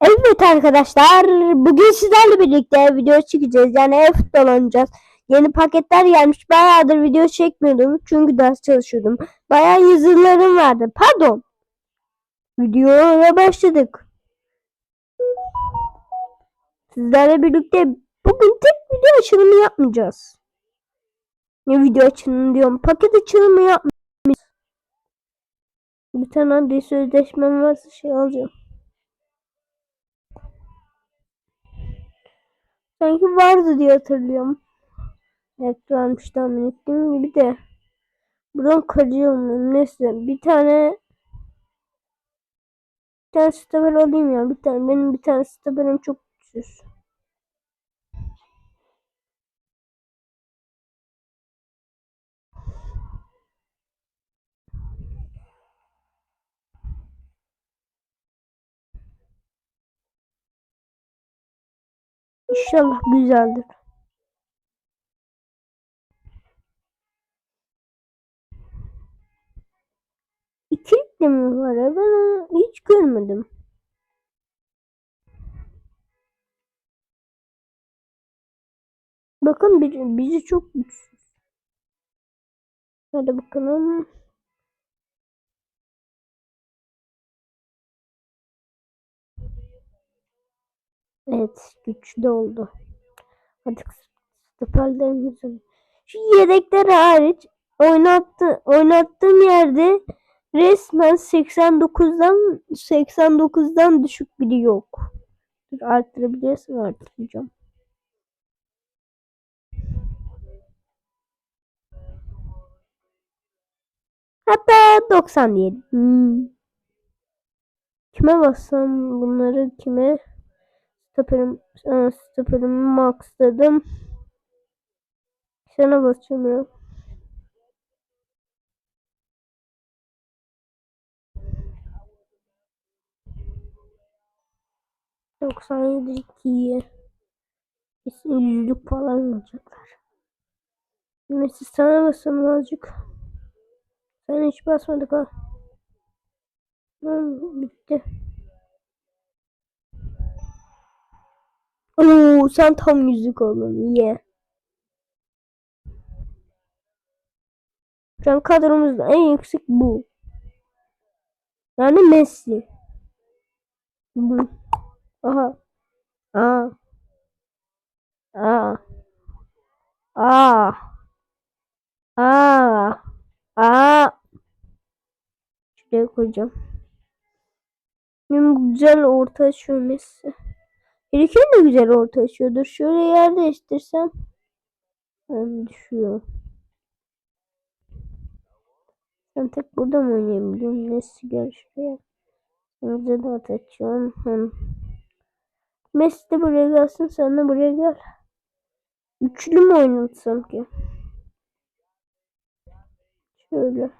Evet arkadaşlar bugün sizlerle birlikte video çekeceğiz yani ev dolanacağız. Yeni paketler gelmiş bayağıdır video çekmiyordum çünkü ders çalışıyordum. Bayağı yazılarım vardı pardon. Videoya başladık. Sizlerle birlikte bugün tek video açılımı yapmayacağız. Ne video açılımı diyorum paket açılımı yapmayacağız. Bir tane adli sözleşmem varsa şey alacağım. Sanki vardı diye hatırlıyorum. Evet varmış tahmin ettiğim gibi de. Buradan kaçıyorum. Neyse bir tane bir tane stabil alayım ya. Bir tane benim bir tane stabilim çok güçsüz. İnşallah güzeldir. İki de mi var? Ben onu hiç görmedim. Bakın bizi çok güçsüz. Hadi bakalım. Evet güçlü oldu. Artık stoperlerimiz Şu yedekler hariç oynattı, oynattığım yerde resmen 89'dan 89'dan düşük biri yok. Dur arttırabiliyorsun arttıracağım. Hatta 90 diyelim. Hmm. Kime bassam bunları kime? Stoper'im, stoper'imi maxladım. Sana basacağım ya. Doksan yedi ikiye. Kesin yüzlük falan olacaklar. Messi sana basalım azıcık. Sen hiç basmadık ha. Hmm, bitti. Oo, sen tam yüzük oldun. İyi. Şu an kadromuzda en yüksek bu. Yani Messi. Bu. Aha. Aa. Aa. Aa. Aa. Aa. Şuraya koyacağım. Benim güzel orta açıyor Harry de güzel orta açıyordur. Şöyle yer değiştirsem. Ben düşüyor. Ben tek burada mı oynayabiliyorum? Messi gel şuraya. Önce de atacağım. Hem Messi de buraya gelsin. Sen de buraya gel. Üçlü mü oynatsam ki? Şöyle.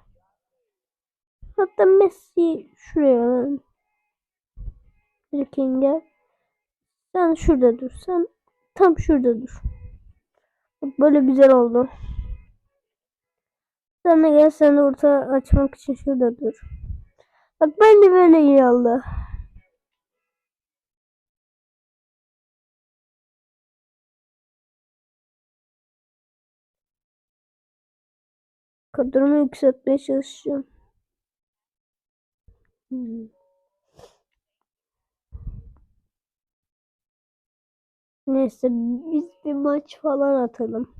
Hatta Messi şuraya. Erken gel. Sen şurada dur. Sen tam şurada dur. Bak böyle güzel oldu. Sen de gel sen de orta açmak için şurada dur. Bak ben de böyle iyi oldu. Kadromu yükseltmeye çalışacağım. Hmm. Neyse biz bir maç falan atalım.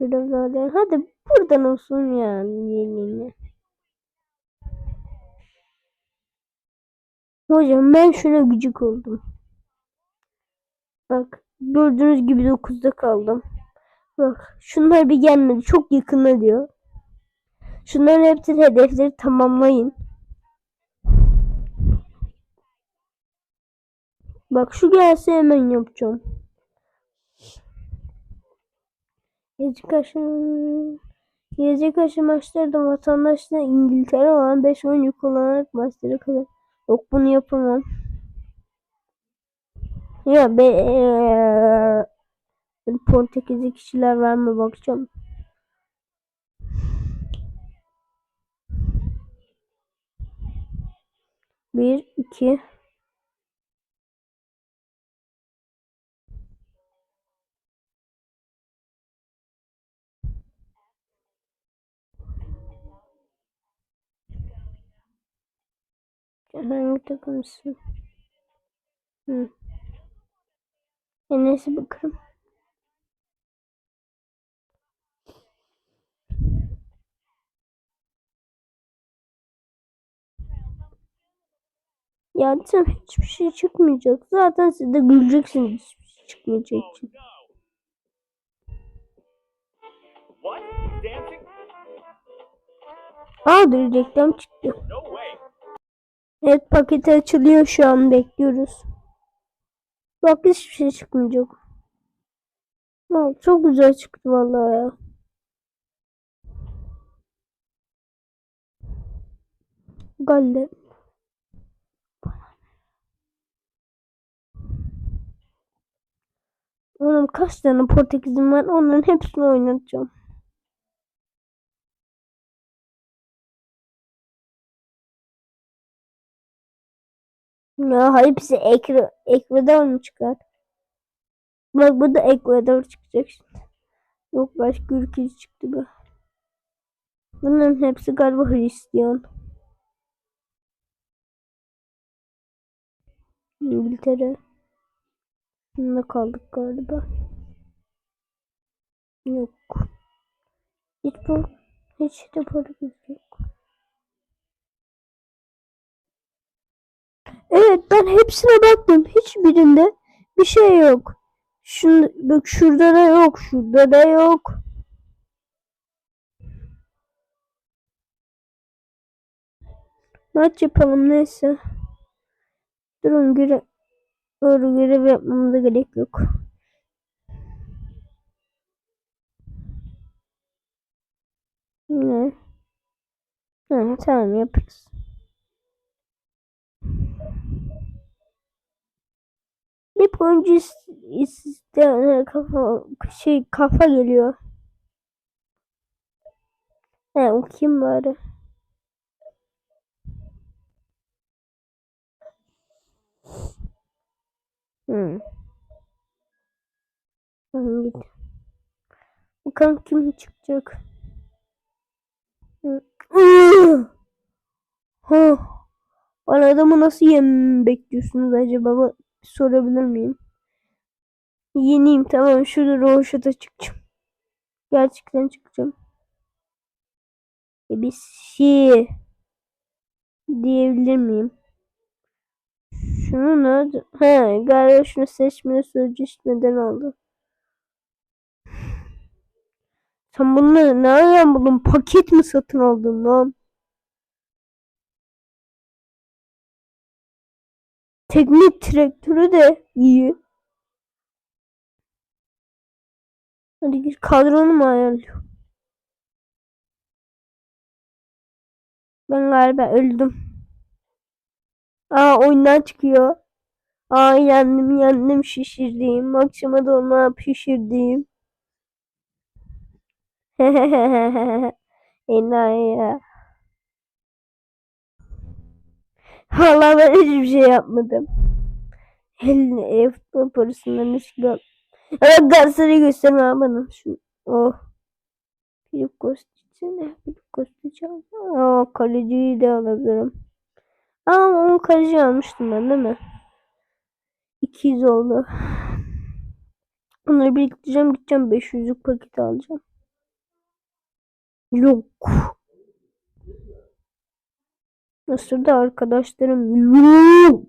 Daha Hadi buradan olsun yani yenini. Hocam ben şuna gıcık oldum. Bak gördüğünüz gibi 9'da kaldım. Bak şunlar bir gelmedi. Çok yakında diyor. Şunların hepsini hedefleri tamamlayın. Bak şu gelse hemen yapacağım. Gece karşı Gece karşı maçlarda vatandaşla İngiltere olan 5 oyuncu kullanarak maçları kadar. Yok bunu yapamam. Ya be ee, Portekizli kişiler var mı bakacağım. Bir, iki. Hangi takımsın? Hı. Enes'e bakalım. Ya tam hiçbir şey çıkmayacak. Zaten siz de güleceksiniz hiçbir şey çıkmayacak için. Aa reklam çıktı. No way. Evet paket açılıyor şu an bekliyoruz. Bak hiçbir şey çıkmayacak. Aa, çok güzel çıktı vallahi ya. Galle. Oğlum kaç tane Portekiz'im var onların hepsini oynatacağım. Ya hepsi ekra Ekvador mu çıkar? Bak bu da Ekvador çıkacak şimdi. Yok başka ülke çıktı bu. Bunların hepsi galiba Hristiyan. İngiltere. Bunda kaldık galiba. Yok. Hiç bu hiç de Portekiz yok. Evet ben hepsine baktım. Hiçbirinde bir şey yok. Şun, bak şurada da yok. Şurada da yok. Maç yapalım neyse. Durun göre doğru görev yapmamıza gerek yok. Ne? Ha, tamam yaparız. Hep oyuncu is- iste kafa şey kafa geliyor. He o kim bari? Hmm. Git. Bakalım kim çıkacak. Ha. Bana adamı nasıl yem bekliyorsunuz acaba? Sorabilir miyim? Yeniyim tamam şurada roşata çıkacağım. Gerçekten çıkacağım. E bir şey diyebilir miyim? Şunu nerede? He galiba şunu seçmeli sözleşmeden aldı. Sen bunları nereden buldun? Paket mi satın aldın lan? Teknik traktörü de iyi. Hadi gir kadronu mu ayarlıyor? Ben galiba öldüm. Aa oyundan çıkıyor. Aa yendim yendim şişirdiğim. Akşama dolma pişirdiğim. Enayi ya. Valla ben hiçbir şey yapmadım. Eline futbol parasından ne çıkıyor? Evet Galatasaray'ı gösterme bana. Şu, oh. Filip Kostic'e Filip Kostic'e Aa kaleciyi de alabilirim. Ama o kaleci almıştım ben değil mi? 200 oldu. Onları biriktireceğim gideceğim 500'lük paket alacağım. Yok. Nasıl da arkadaşlarım yok.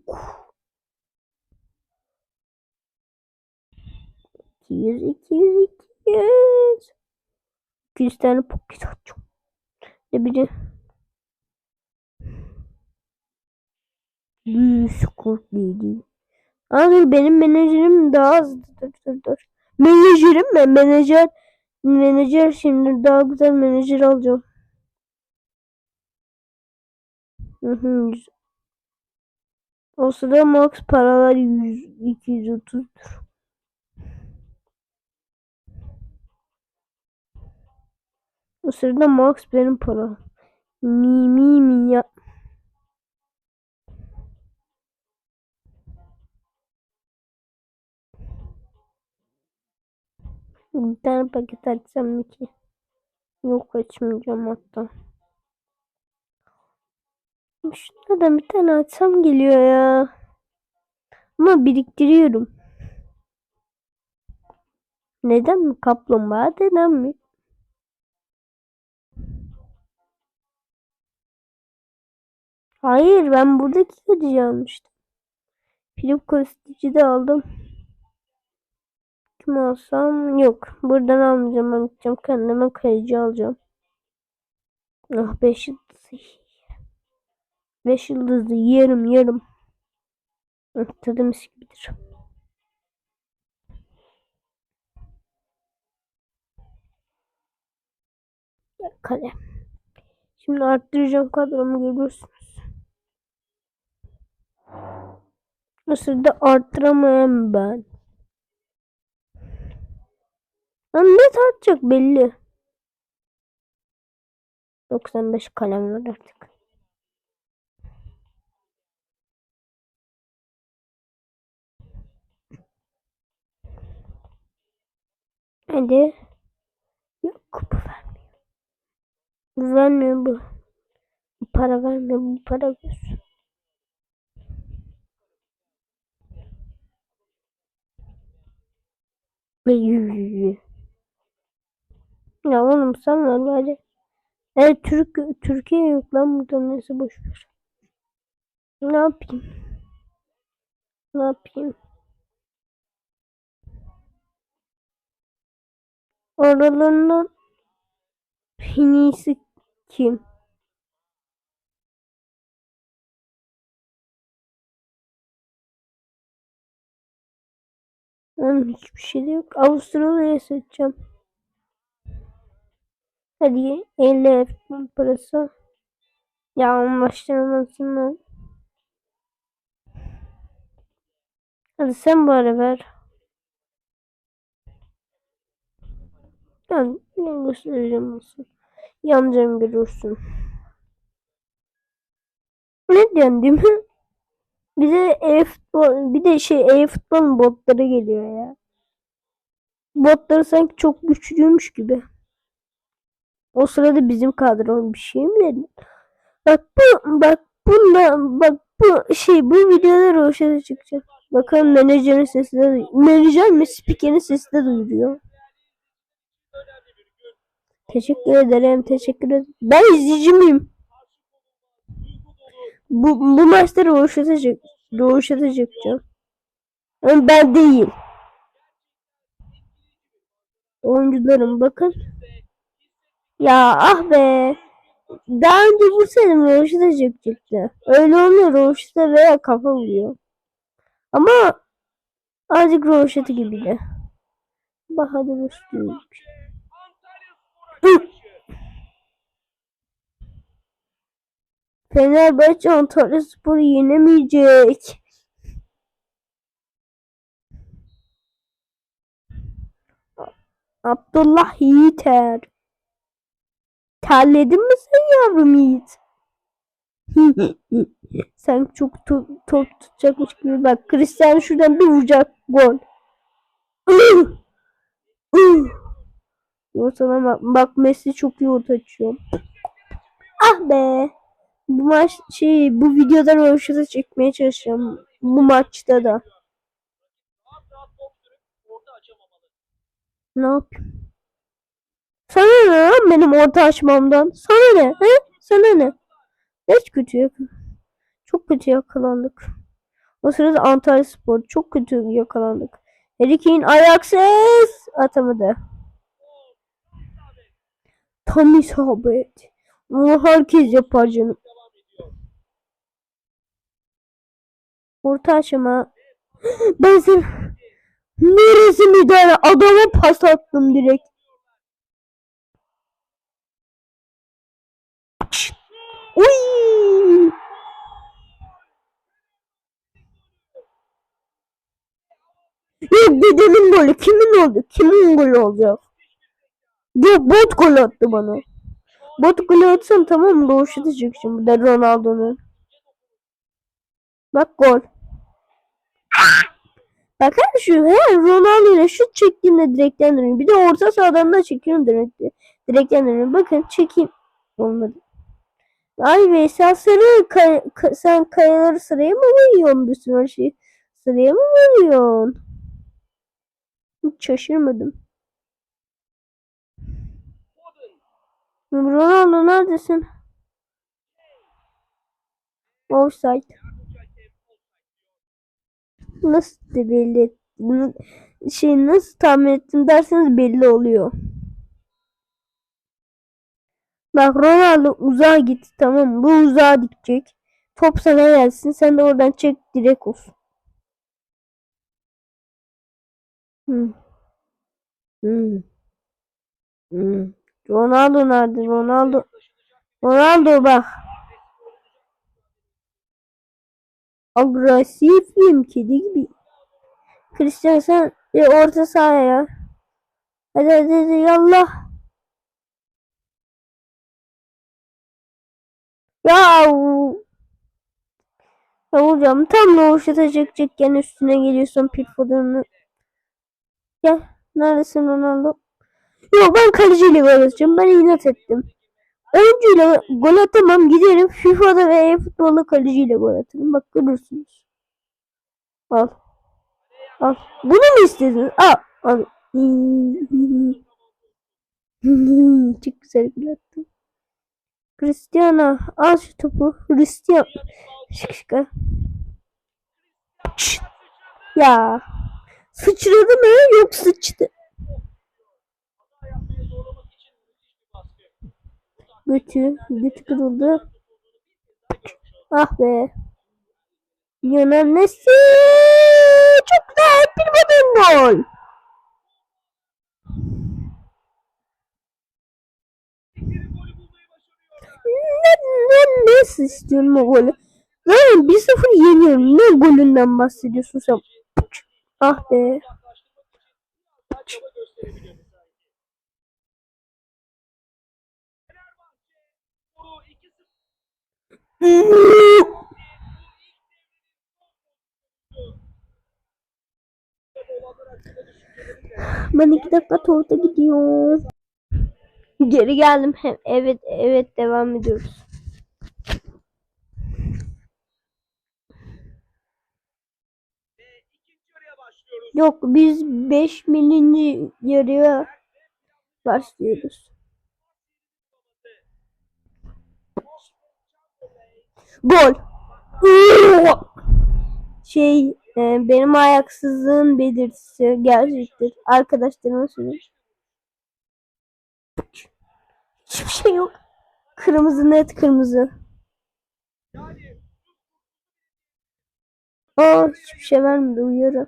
200 200 200 200 tane paket açacağım. Ne. Büyük skort değil. Aa dur benim menajerim daha az. Dur dur dur. Menajerim mi? Menajer menajer şimdi daha güzel menajer alacağım. o sırada max paralar 100, 230'dur. O sırada max benim para. Mi mi mi ya. Bir tane paket açsam mı ki? Yok açmayacağım hatta. Şurada bir tane açsam geliyor ya. Ama biriktiriyorum. Neden mi? Kaplumbağa neden mi? Hayır ben buradaki kılıcı almıştım. Filip Kostici de aldım. Kim alsam? Yok. Buradan almayacağım. Ben gideceğim kendime kayıcı alacağım. Ah 5 yıldızı. 5 yıldızlı yerim yerim. Tadı gibidir. Kalem. Şimdi arttıracağım kadromu görürsünüz. O sırada arttıramayan ben. Lan ne tartacak belli. 95 kalem var artık. Hadi. Yok bu vermiyor. Vermiyor bu. Bu para vermiyor bu para göz. Ve yürü. Ya oğlum sen ver bari. Evet Türk Türkiye yok lan burada neyse boş ver. Ne yapayım? Ne yapayım? Aralarından en iyisi kim? Ben hiçbir şey de yok. Avustralya'ya seçeceğim. Hadi 50 F parası. Ya anlaştıramazsın lan. Hadi sen bari ver. Yani ne göstereceğim olsun. Yanacağım görürsün. Ne diyorsun değil mi? Bize e-futbol, bir de şey e-futbolun botları geliyor ya. Botları sanki çok güçlüymüş gibi. O sırada bizim kadro bir şey mi dedin? Bak bu bak bunda bak bu şey bu videolar ortaya çıkacak. Bakın menajerin sesi de menajer mi spikerin sesi de duyuruyor. Teşekkür ederim. Teşekkür ederim. Ben izleyici miyim? Bu, bu maçta Roşat'a çık Roşat'a çıkacağım. Ama ben değil. Oyuncularım bakın. Ya ah be. Daha önce vursaydım Roşat'a çıkacaktı. Öyle olmuyor Roşat'a veya kafa vuruyor. Ama azıcık Roşat'a gibiydi. Bahadır Üstünlük. Fenerbahçe Antalya Spor'u yenemeyecek. Abdullah Yiğiter. Terledin mi sen yavrum Yiğit? sen çok top, top tutacakmış gibi bak. Cristiano şuradan bir vuracak. Gol. Ortadan bak, bak Messi çok iyi orta açıyor. Ah be. Bu maç şey bu videoda röveşata çekmeye çalışıyorum. Bu maçta da. Ne yapayım? Sana ne lan benim orta açmamdan? Sana ne? He? Sana ne? Hiç kötü yakın. Çok kötü yakalandık. O sırada Antalya Spor çok kötü yakalandık. Harry Kane ayaksız atamadı. Tam isabet. Bunu herkes yapar canım. Orta aşama. Ben sen neresi müdahale? Adama pas attım direkt. Uy! Yok dedemin golü. Kimin oldu? Kimin golü olacak? Yok bot gol attı bana. Bot golü atsam tamam mı? Çıkacağım. Bu da Ronaldo'nun. Bak gol. Bakar şu he Ronaldo ile şut çektiğimde direkten dönüyor. Bir de orta sahadan da çekiyorum direkten. Direkten dönüyor. Bakın çekeyim. Olmadı. Ay Veysel Sarı kay- ka- sen kayaları sıraya mı vuruyorsun bir sürü şey? Sıraya mı vuruyorsun? Hiç şaşırmadım. Ronaldo neredesin? Offside. Nasıl belli ettim? Şey nasıl tahmin ettim derseniz belli oluyor. Bak Ronaldo uzağa gitti tamam? Bu uzağa dikecek. Top sana gelsin. Sen de oradan çek direkt olsun. Hmm. Hmm. Hmm. Ronaldo nerede? Ronaldo. Ronaldo bak. Agresifim kedi gibi. Cristiano sen e, orta sahaya. Hadi hadi hadi yallah. Ya ya hocam tam roşata çekecekken üstüne geliyorsun Pickford'un. Ya neredesin Ronaldo? Yok ben kaleciyle gol atacağım. Ben inat ettim. Oyuncuyla gol atamam. Giderim FIFA'da ve e-futbolda kaleciyle gol atarım. Bak görürsünüz. Al. Al. Bunu mu istedin? Al. Al. Çok güzel gol attım. Cristiano al şu topu. Cristiano. Şık şık. Ya. Sıçradı mı? Yok sıçtı. Götü. Götü kırıldı. Ah be. Lionel Messi. Çok güzel. Bir badem gol. Ne, ne, nasıl istiyorum o golü? Zaten 1-0 yeniyorum. Ne golünden bahsediyorsun sen? Ah be. Ben iki dakika tuvalete gidiyorum. Geri geldim. Hem evet evet devam ediyoruz. Yok biz 5 milinci yarıya başlıyoruz. Gol. Şey e, benim ayaksızlığın belirtisi gerçektir. Arkadaşlarıma söylüyorum. Hiçbir şey yok. Kırmızı net kırmızı. Aa hiçbir şey vermedi uyarı.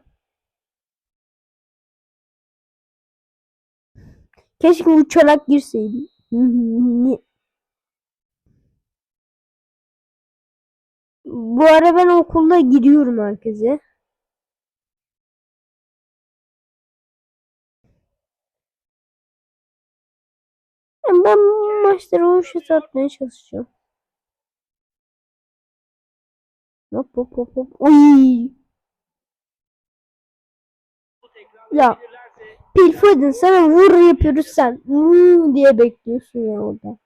Keşke uçarak girseydim. Bu ara ben okulda gidiyorum herkese. Ben bu maçları o şut atmaya çalışacağım. Hop hop hop hop. Ya Phil Foden sana vur yapıyoruz sen. Hmm diye bekliyorsun ya orada.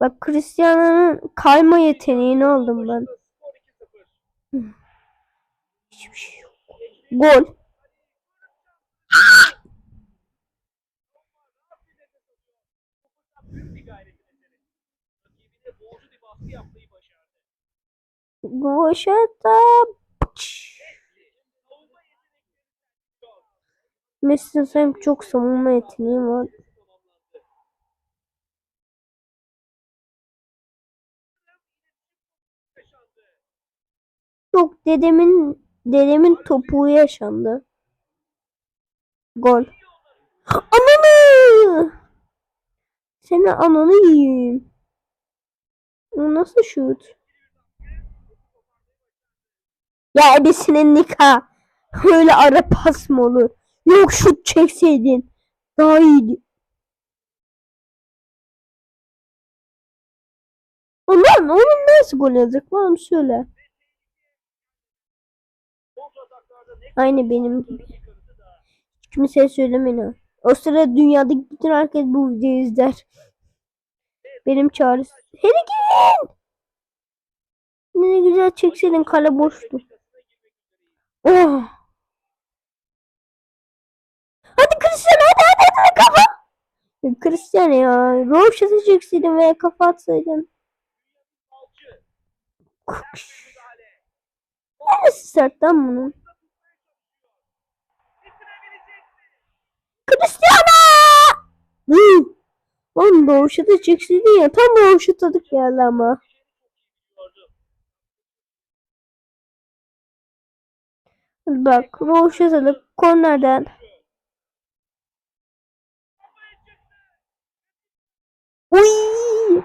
Bak Cristiano'nun kayma yeteneğini aldım ben. Hiçbir şey yok. Gol. Goşata. Messi sen çok savunma yeteneği var. Yok dedemin dedemin topuğu yaşandı. Gol. Ananı! Seni ananı yiyeyim. O nasıl şut? Ya ebesinin nikah. Öyle ara pas mı olur? Yok şut çekseydin. Daha iyiydi. Ulan oğlum nasıl gol yazacak bana söyle. Aynı benim gibi. Kimseye söylemeyin ha. O sıra dünyadaki bütün herkes bu videoyu izler. Benim çağrı. Hadi gelin. Ne güzel çekseydin kale boştu. Oh. Hadi Cristiano hadi hadi hadi kafa. Ya Cristiano ya. Roşat'ı çekseydin veya kafa atsaydın. Neresi sert lan bunun? Hı. Oğlum Roşat'ı çekseydin ya. Tam Roşat'a geldi ama. Bak Roşat'ı kornerden. Uy!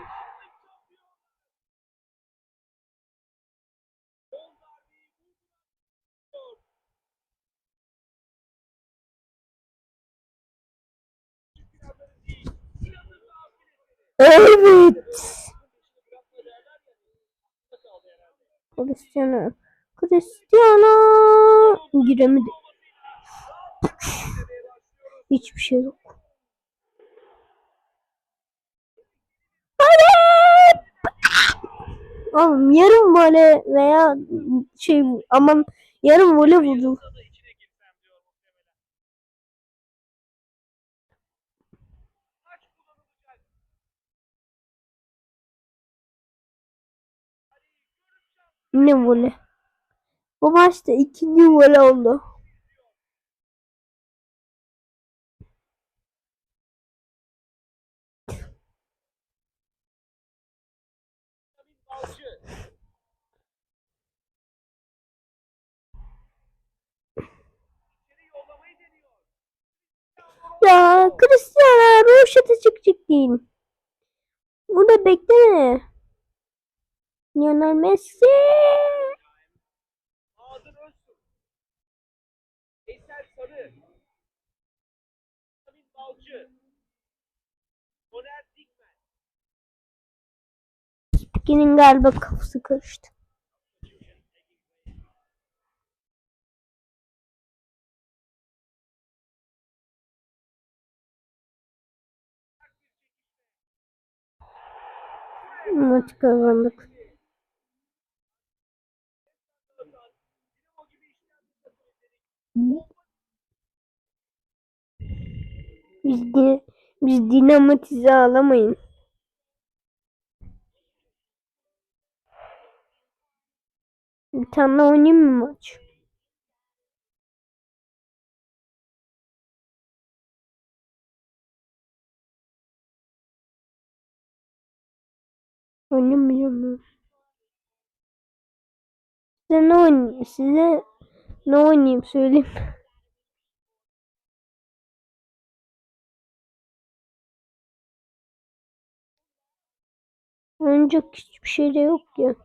Evet. Cristiano. Cristiano. Giremedi. Hiçbir şey yok. Oğlum yarım vole veya şey aman yarım vole vurdu. Ne vole? Bu maçta ikinci vole oldu. Ya Cristiano Roşat'a çıkacak değil. Bu da bekleme. Lionel Messi. Bahadır Öztürk. Veysel Sarı. Amin Balcı. Soner Dikmen. Spiker'in galiba kafası karıştı. Maç kazandık. Biz, di biz dinamitize alamayın. Bir tane oynayayım mı maç? Ben. Size ne oynayayım? Size ne oynayayım söyleyeyim. Oynayacak hiçbir şey de yok ya.